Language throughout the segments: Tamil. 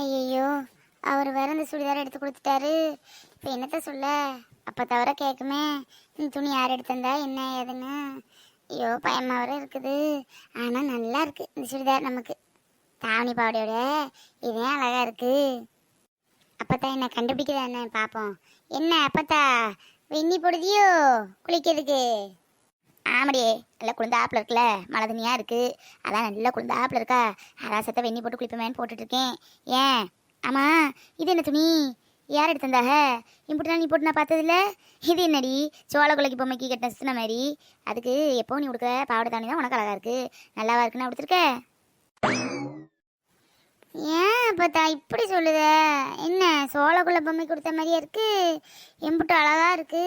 ஐயோ அவர் வேற இந்த சுடிதார் எடுத்து கொடுத்துட்டாரு. இப்போ என்னத்த சொல்ல? அப்போ தவிர கேட்குமே இந்த துணி யார் எடுத்திருந்தா என்ன ஏதுன்னு. ஐயோ பயமா வர இருக்குது. ஆனால் நல்லா இருக்கு இந்த சுடிதார் நமக்கு. தாவணி பாவடையோட. இதே அழகா இருக்கு. அப்பத்தா என்ன கண்டுபிடிக்கிறா என்ன? பார்ப்போம் என்ன அப்பத்தா? வெண்ணி போடுதியோ? குளிக்கிறதுக்கு. ஆமாடியே நல்லா குளிர்ந்தாப்புல இருக்குல்ல மழை தண்ணியாக இருக்குது அதான் நல்லா குளிர்ந்தாப்புல இருக்கா. அதான் அராசத்தை வெண்ணி போட்டு குளிப்பமேன்னு போட்டுட்டு இருக்கேன் ஏன்? ஆமாம் இது என்ன துணி? யார் எடுத்திருந்தாக இப்படி நீ போட்டு நான் பார்த்ததில்ல. இது என்னடி? சோள குலைக்கு பொம்மைக்கு கட்டின சுத்தின மாதிரி அதுக்கு எப்போ நீ கொடுக்குற பாவாடை தானி தான் உனக்கு அழகாக இருக்குது நல்லாவா இருக்குன்னு கொடுத்துருக்க ஏன் பார்த்தா இப்படி சொல்லுத? என்ன சோளக்குள்ள பொம்மை கொடுத்த மாதிரியே இருக்கு? எம்புட்டு அழகா இருக்கு.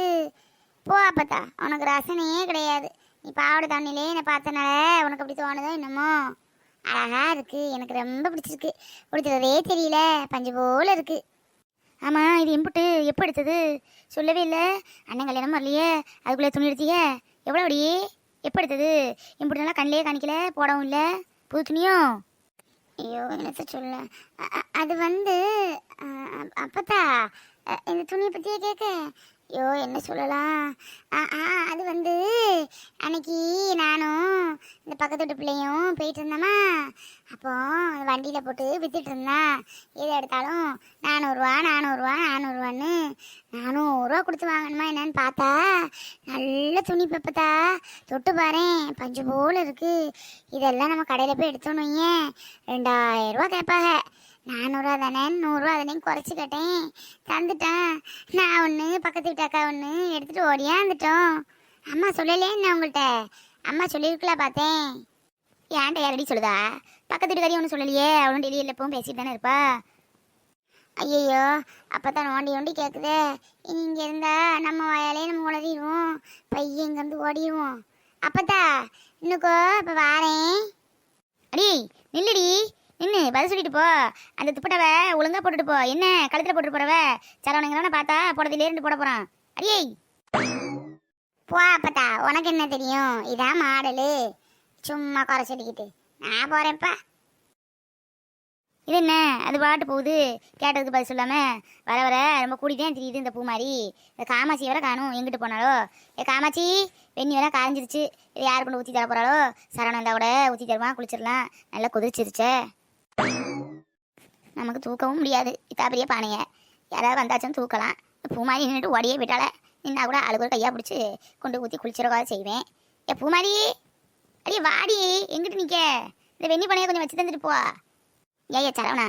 போ அப்பத்தா. உனக்கு ரசனையே கிடையாது. நீ பாவட தண்ணிலே என்னை பார்த்தனால உனக்கு அப்படி தோணுதோ என்னமோ? அழகா இருக்கு. எனக்கு ரொம்ப பிடிச்சிருக்கு. பிடிச்சதே தெரியல. பஞ்சு போல இருக்கு. ஆமாம் இது இம்புட்டு எப்போ எடுத்தது? சொல்லவே இல்லை. அண்ணன் கல்யாணம் வரலையே. அதுக்குள்ளே துணி எடுத்தீங்க எவ்வளோ அப்படி எப்போ எடுத்தது? இம்புட்டு நல்லா கண்ணிலே காணிக்கல. போடவும் இல்லை. புது துணியும் ஐயோ என்னத்த சொல்ல? அது வந்து அப்பத்தா இந்த துணியை பற்றியே கேட்க. ஐயோ என்ன சொல்லலாம்? ஆ ஆ, அது வந்து அன்னைக்கு நானும் இந்த பக்கத்து வீட்டு பிள்ளையும் போயிட்டு இருந்தோமா அப்போ வண்டியில் போட்டு வித்துட்டு இருந்தேன் எது எடுத்தாலும் நானூறுரூவா நானூறுரூவா நானூறுரூவான்னு நானூறுரூவா கொடுத்து வாங்கணுமா என்னன்னு பார்த்தா நல்ல துணி பப்பத்தா. தொட்டு பாரு பஞ்சு போல் இருக்குது இதெல்லாம் நம்ம கடையில் போய் எடுத்தோன்னு வையேன். ரெண்டாயிரம் ரூபா கேட்பாங்க. நானூறுரூவா தானே? நூறுரூவா தானே குறைச்சி கேட்டேன். தந்துட்டேன். நான் ஒன்று பக்கத்து வீட்டு அக்கா ஒன்று எடுத்துகிட்டு ஓடியாந்துட்டோம் அம்மா சொல்லலையே நான் உங்கள்கிட்ட அம்மா சொல்லியிருக்கல பார்த்தேன். ஏன்டா யாரடி சொல்லுதா? பக்கத்து வீட்டுக்காரி ஒன்றும் சொல்லலையே. அவளும் டெய்லி எப்பவும் பேசிட்டு தானே இருப்பா. ஐயோ அப்பதான் ஓண்டி ஓண்டி கேட்குதே இனி இங்கே இருந்தா நம்ம வயலே நம்ம உளறிடுவோம். பையன் இங்கேருந்து ஓடிடுவோம். அப்பத்தா இன்னுக்கோ இப்போ வாரேன். அடி நில்லுடி. நின்று பதில் சொல்லிட்டு போ. அந்த துப்பட்டாவை ஒழுங்கா போட்டுட்டு போ. என்ன கழுத்தில் போட்டுட்டு போறவ? சரவணங்கிறவன பார்த்தா போடதிலே இருந்து போட போறான். அடியே போ அப்பத்தா. உனக்கு என்ன தெரியும்? இதான் மாடலு. சும்மா குறை சொல்லிக்கிட்டு. நான் போறேன்ப்பா. இது என்ன? அது பாட்டு போகுது. கேட்டதுக்கு பதில் சொல்லாம? வர வர. ரொம்ப கூடிதான் தெரியுது இந்த பூ மாதிரி இந்த காமாட்சி வர காணும். எங்கிட்டு போனாலோ ஏ காமாட்சி! வெண்ணி வேற காய்ஞ்சிருச்சு. இது யாரு கொண்டு ஊற்றி தர போறாளோ சரவணந்தா கூட ஊற்றி தருவான் குளிச்சிடலாம். நல்லா குதிச்சிருச்சே நமக்கு தூக்கவும் முடியாது. இத்தா பெரிய பானைய. யாராவது வந்தாச்சும் தூக்கலாம். பூமாரி நின்றுட்டு ஓடியே விட்டால நின்னா கூட அழுகு ஒரு கையா பிடிச்சி கொண்டு ஊற்றி குளிச்சிடக்காத செய்வேன். ஏ பூமாரி அடியே வாடி. எங்கிட்டு நிற்க இந்த வெண்ணி பானையை கொஞ்சம் வச்சு தந்துட்டு போ. ஏய்யா சரவணா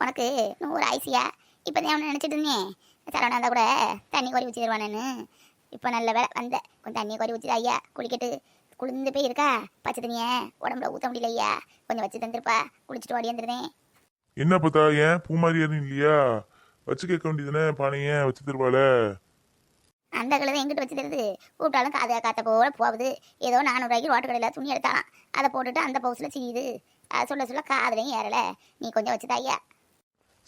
உனக்கு நூறு ஐசியா? இப்போ தான் அவனை நினச்சிட்டு இருந்தேன் சரவணா இருந்தால் கூட தண்ணி கோரி ஊற்றி தருவானேன்னு. இப்போ நல்ல வேலை வந்தேன் கொஞ்சம் தண்ணி கோரி ஊற்றி ஐயா. குளிக்கட்டு. குளிர்ந்து போய் இருக்கா பச்சை தண்ணியை உடம்புல ஊற்ற முடியல ஐயா கொஞ்சம் வச்சு தந்துருப்பா. குளிச்சுட்டு ஓடி வந்துருந்தேன் என்ன பார்த்தா ஏன்? பூமாரி ஏறும் இல்லையா? வச்சு கேட்க வேண்டியதுதானே பானைய வச்சு தருவாள? அந்த கழுதை எங்கிட்ட வச்சு தருது? கூப்பிட்டாலும் காதை காத்த போல போகுது. ஏதோ நானூறுரூவாய்க்கு ரோட்டு கடையில் துணி எடுத்தாலாம் அதை போட்டுட்டு அந்த பவுஸில் செய்யுது அதை சொல்ல சொல்ல காதுலையும் ஏறல. நீ கொஞ்சம் வச்சுதா ஐயா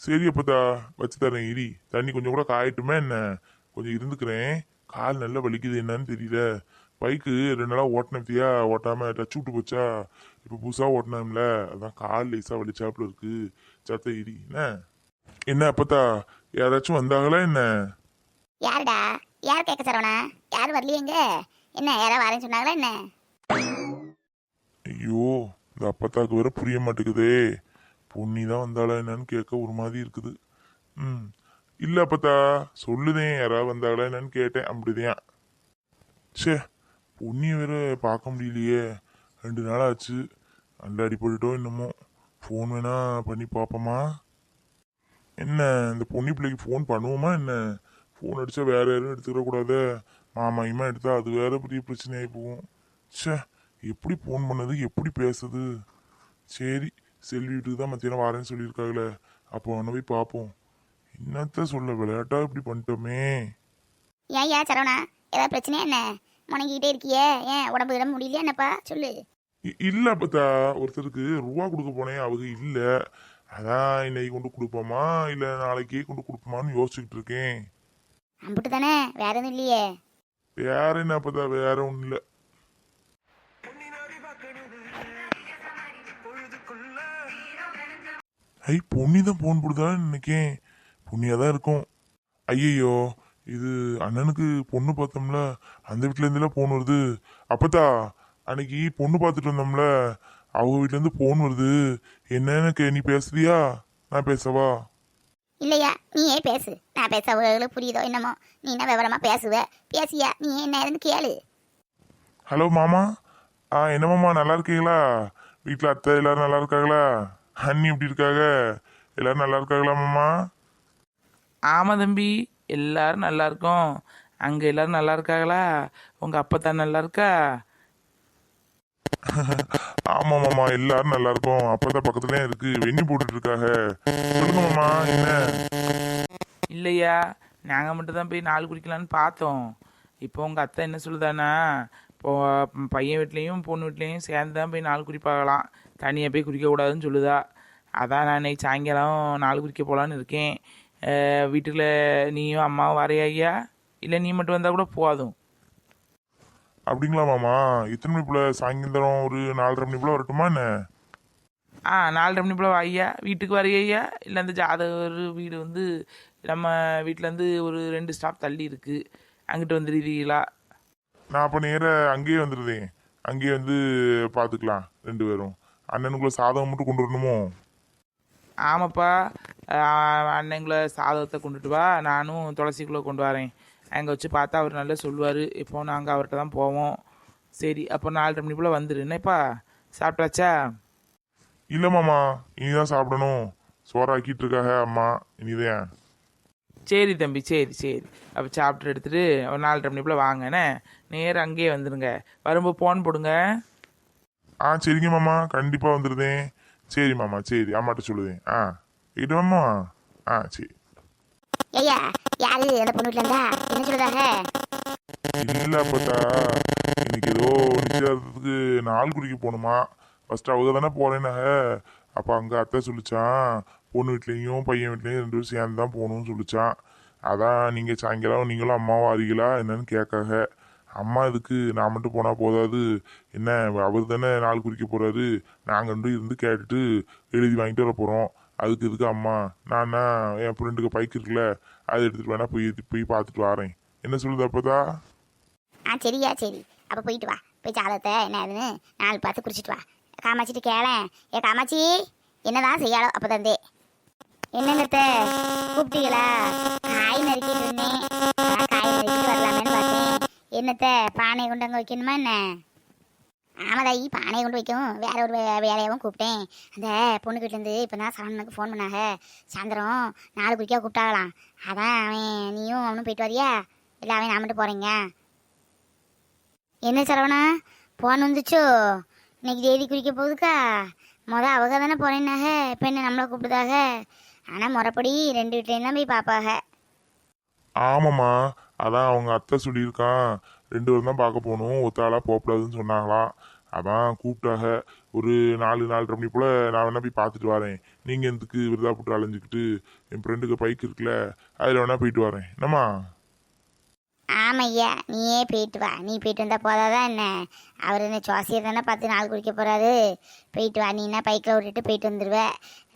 சரி அப்பதா வச்சு தரேன் இரி. தண்ணி கொஞ்சம் கூட காயட்டுமே என்ன? கொஞ்சம் இருந்துக்கிறேன். கால் நல்லா வலிக்குது என்னன்னு தெரியல. பைக்கு ரெண்டு நாளாக ஓட்டினத்தியா ஓட்டாம டச் விட்டு போச்சா? இப்போ புதுசாக ஓட்டினோம்ல அதான் கால் லேசாக வலிச்சாப்புல இருக்கு. சத்த இரி என்ன? என்ன அப்பத்தா? யாராச்சும் வந்தாங்களா என்ன? யாருடா? யார் கேட்க சரவணா? யார் வரலையேங்க என்ன யாராவது வரேன்னு சொன்னாங்களா என்ன? ஐயோ இந்த அப்பத்தாக்கு வேற புரிய மாட்டேங்குதே. பொன்னி தான் வந்தாளா என்னன்னு கேட்க ஒரு மாதிரி இருக்குது. ம். இல்லை அப்பத்தா சொல்லுதேன் யாராவது வந்தாங்களா என்னன்னு கேட்டேன். அப்படிதான். ச்சே பொன்னியை வேற பார்க்க முடியலையே. ரெண்டு நாள் ஆச்சு. நல்ல அடிபட்டுட்டோ என்னமோ. ஃபோன் வேணா பண்ணி பார்ப்போமா? என்ன இந்த பொன்னி பிள்ளைக்கு ஃபோன் பண்ணுவோமா என்ன? ஃபோன் அடித்தா வேறு யாரும் எடுத்துக்கிடக்கூடாது மாமா மாமாயுமா எடுத்தா அது வேற பெரிய பிரச்சனையாகி போகும். ச்சே எப்படி ஃபோன் பண்ணது? எப்படி பேசுது சரி செல்வி வீட்டுக்கு தான் மத்தியானம் வரேன்னு சொல்லியிருக்காங்களே. அப்போ ஒன்று போய் பார்ப்போம். என்னத்த சொல்ல விளையாட்டா இப்படி பண்ணிட்டோமே? ஏன் ஏன் சரவணா ஏதாவது பிரச்சனையா என்ன? முணங்கிக்கிட்டே இருக்கியே? ஏன் உடம்பு இடம் முடியலையா என்னப்பா? சொல்லு. இல்ல அப்பத்தா. ஒருத்தருக்கு ரூபா கொடுக்க போனேன் அவங்க இல்ல. அதான் இன்னைக்கு கொண்டு கொடுப்போமா? இல்ல நாளைக்கே கொண்டு கொடுப்போமான்னு யோசிச்சுக்கிட்டு இருக்கேன். அம்புட்டு தானே? வேற எதுவும் இல்லையே. வேற என்ன அப்பத்தா? வேற ஒண்ணும் இல்ல. ஐ பொன்னி தான் போன் போடுதான்னு நினைக்கேன். பொன்னியாக தான் இருக்கும். ஐயையோ. இது அண்ணனுக்கு பொண்ணு பார்த்தோம்ல அந்த வீட்ல இருந்துல போன் வருது. அப்பதா அன்னைக்கு பொண்ணு பார்த்துட்டு வந்தோம்ல அவங்க வீட்ல இருந்து போன் வருது. என்னன்னு கே- நீ பேசுறியா? நான் பேசவா? இல்லையா நீயே பேசு. நான் பேச அவங்களுக்கு புரியுதோ என்னமோ? நீ என்ன விவரமா பேசுவ? பேசியா? நீ என்ன இருந்து கேளு. ஹலோ மாமா. ஆ என்ன மாமா நல்லா இருக்கீங்களா? வீட்டில் அத்தை எல்லாரும் நல்லா இருக்காங்களா? அண்ணி எப்படி இருக்காங்க? எல்லாரும் நல்லா இருக்காங்களா மாமா? ஆமாம் தம்பி. எல்லாரும் நல்லா இருக்கோம். அங்கே எல்லாரும் நல்லா இருக்காங்களா? உங்கள் அப்பா தான் நல்லா இருக்கா? ஆமா மாமா எல்லாரும் நல்லா இருக்கும். அப்பதான் பக்கத்துலயே இருக்கு. வெண்ணி போட்டுட்டு இருக்காங்க சொல்லுங்க மாமா என்ன? இல்லையா? நாங்கள் மட்டும் தான் போய் நாள் குடிக்கலான்னு பார்த்தோம். இப்போ உங்கள் அத்தை என்ன சொல்லுதானா இப்போ பையன் வீட்லேயும் பொண்ணு வீட்லேயும் சேர்ந்து தான் போய் நாள் குடிப்பாகலாம். தனியாக போய் குடிக்கக்கூடாதுன்னு சொல்லுதா. அதான் நான் இன்னைக்கு சாயங்காலம் நாள் குடிக்க போகலான்னு இருக்கேன். வீட்டில் நீயும் அம்மாவும் வரையா இல்லை நீ மட்டும் வந்தால் கூட போதும் அப்படிங்களா மாமா? இத்தனை மணி போல சாயந்தரம் ஒரு நாலரை மணி போல வரட்டுமா என்ன? ஆ நாலரை மணி போல ஐயா வீட்டுக்கு வரையா இல்லை அந்த ஜாதகர் வீடு வந்து நம்ம வீட்டிலேருந்து ஒரு ரெண்டு ஸ்டாப் தள்ளி இருக்குது அங்கிட்டு வந்துடுறீங்களா நான் அப்ப நேர அங்கேயே வந்துடுதேன் அங்கேயே வந்து பாத்துக்கலாம் ரெண்டு பேரும். அண்ணனுக்குள்ள சாதகம் மட்டும் கொண்டு வரணுமோ? ஆமாப்பா. அண்ணங்களை சாதகத்தை கொண்டுட்டு வா. நானும் துளசிக்குள்ளே கொண்டு வரேன். அங்கே வச்சு பார்த்தா அவர் நல்லா சொல்லுவார். இப்போ நாங்கள் அவர்கிட்ட தான் போவோம். சரி அப்போ நாலரை மணி போல் வந்துரு. என்னப்பா சாப்பிட்டாச்சா? இல்ல மாமா இனிதான் சாப்பிடணும். சோறாக்கிட்டு இருக்காக அம்மா. இனிதான். சரி தம்பி சரி சரி. அப்போ சாப்பிட்டு எடுத்துட்டு ஒரு நாலரை மணி போல் வாங்கண்ணே நேராக அங்கேயே வந்துடுங்க வரும்போது ஃபோன் போடுங்க. ஆ சரிங்க மாமா. கண்டிப்பா வந்துருதேன். சரி மாமா சரி. அம்மாட்ட சொல்லுதேன் ஆ. இது மாமா. ஆ சரி. ஐயா யாரு? அந்த பொண்ணு வீட்டுல இருந்தா? என்ன சொல்லுதாக இல்ல அப்பத்தா. இன்னைக்கு ஏதோ நிச்சயதார்த்தத்துக்கு நாள் குடிக்க போகணுமா? ஃபர்ஸ்ட் அவங்க தானே போறேனாக அப்ப அங்க அத்தை சொல்லிச்சான் பொண்ணு வீட்லயும் பையன் வீட்லயும் ரெண்டு பேரும் சேர்ந்து தான் போகணும்னு சொல்லிச்சான். அதான் நீங்க சாயங்காலம் நீங்களும் அம்மாவும் அறிகளா என்னன்னு கேட்காக. அம்மா இதுக்கு நான் மட்டும் போனால் போதாது. என்ன அவர் தானே நாள் குறிக்க போகிறாரு நாங்கள் ரெண்டும் இருந்து கேட்டுட்டு எழுதி வாங்கிட்டு வர போகிறோம் அதுக்கு இதுக்கு அம்மா? நான் என் ஃப்ரெண்டுக்கு பைக் இருக்குல்ல அதை எடுத்துகிட்டு வேணா போய் போய் பார்த்துட்டு வரேன். என்ன சொல்லுது அப்போதா? ஆ சரியா சரி. அப்போ போயிட்டு வா. போய் ஜாதகத்தை என்ன ஏதுன்னு நாலு பார்த்து குடிச்சிட்டு வா. காமாச்சிட்டு கேளேன். ஏ காமாச்சி என்னதான் செய்யாளோ அப்போ தந்தே என்னங்கத்த கூப்பிட்டீங்களா? என்னத்த பானை கொண்டு அங்கே வைக்கணுமா என்ன? ஆமாதாயி பானையை கொண்டு வைக்கும் வேற ஒரு வே- வேலையாகவும் கூப்பிட்டேன். அந்த பொண்ணுக்கிட்டேருந்து இப்போ தான் சரவணனுக்கு ஃபோன் பண்ணாங்க. சாயந்தரம் நாலு குறிக்கா கூப்பிட்டாங்களாம். அதான் அவன் நீயும் அவனும் போயிட்டு வரியா? இல்லை அவன் நான் மட்டும் போகிறீங்க என்ன சரவணா ஃபோன் வந்துச்சோ? இன்னைக்கு தேதி குறிக்க போகுதுக்கா? முத அவங்க தானே போறேன்னாக. இப்போ என்ன நம்மளை கூப்பிடுதாக? ஆனால் முறைப்படி ரெண்டு வீட்லேயும் தான் போய் பார்ப்பாக. ஆமாம்மா. அதான் அவங்க அத்தை சொல்லியிருக்கான். ரெண்டு பேரும் தான் பார்க்க போகணும். ஒத்தாளா போகக்கூடாதுன்னு சொன்னாங்களாம் அதான் கூப்பிட்டாக ஒரு நாலு நாலு மணி போல் நான் வேணா போய் பார்த்துட்டு வரேன். நீங்கள் எதுக்கு விருதா போட்டு அலைஞ்சிக்கிட்டு? என் ஃப்ரெண்டுக்கு பைக் இருக்குல்ல அதில் வேணா போயிட்டு வரேன். என்னம்மா? ஆமையா நீயே போயிட்டு வா. நீ போயிட்டு வந்தால் போதாதான் என்ன? அவர் என்ன சுவாசியர் தானே பார்த்து நாள் குடிக்க போகிறாரு போயிட்டு வா. நீ என்ன பைக்கில் விட்டுட்டு போயிட்டு வந்துடுவ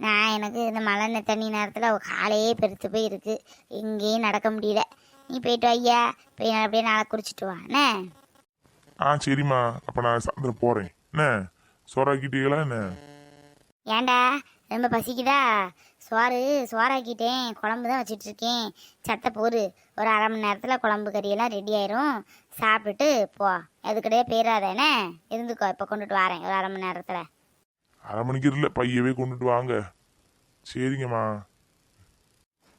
நான் எனக்கு இந்த மழை தண்ணி நேரத்தில் காலையே பெருத்து போய் இருக்கு எங்கேயும் நடக்க முடியல. நீ போயிட்டு ஐயா போய் அப்படியே நாளை குடிச்சிட்டு வா. என்ன? ஆ சரிம்மா. அப்போ நான் சாயந்தரம் போகிறேன் என்ன? சோறாக்கிட்டீங்களா என்ன? ஏன்டா? ரொம்ப பசிக்குதா? சோறு சோறாக்கிட்டேன். குழம்பு தான் வச்சிட்டு இருக்கேன் சத்த போரு ஒரு அரை மணி நேரத்தில் குழம்பு கறியெல்லாம் ரெடி ஆயிரும். சாப்பிட்டுட்டு போ. எதுக்கடையே போயிடாதேனே இருந்துக்கோ. இப்போ கொண்டுட்டு வரேன். ஒரு அரை மணி நேரத்தில். அரை மணிக்கு இல்லை. பையவே கொண்டுட்டு வாங்க. சரிங்கம்மா.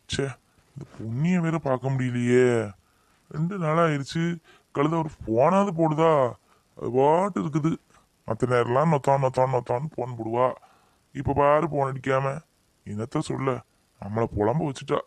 ச்சே. இந்த பொண்ணிய வேற பார்க்க முடியலையே. ரெண்டு நாள் ஆயிடுச்சு கழுத ஒரு போனாவது போடுதா? அது பாட்டு இருக்குது. மற்ற நேரம்லாம் நொத்தான் நொத்தான் நொத்தான்னு போன் போடுவா. இப்போ பாரு போன் அடிக்காம. என்னத்த சொல்ல? நம்மளை புலம்ப வச்சுட்டா.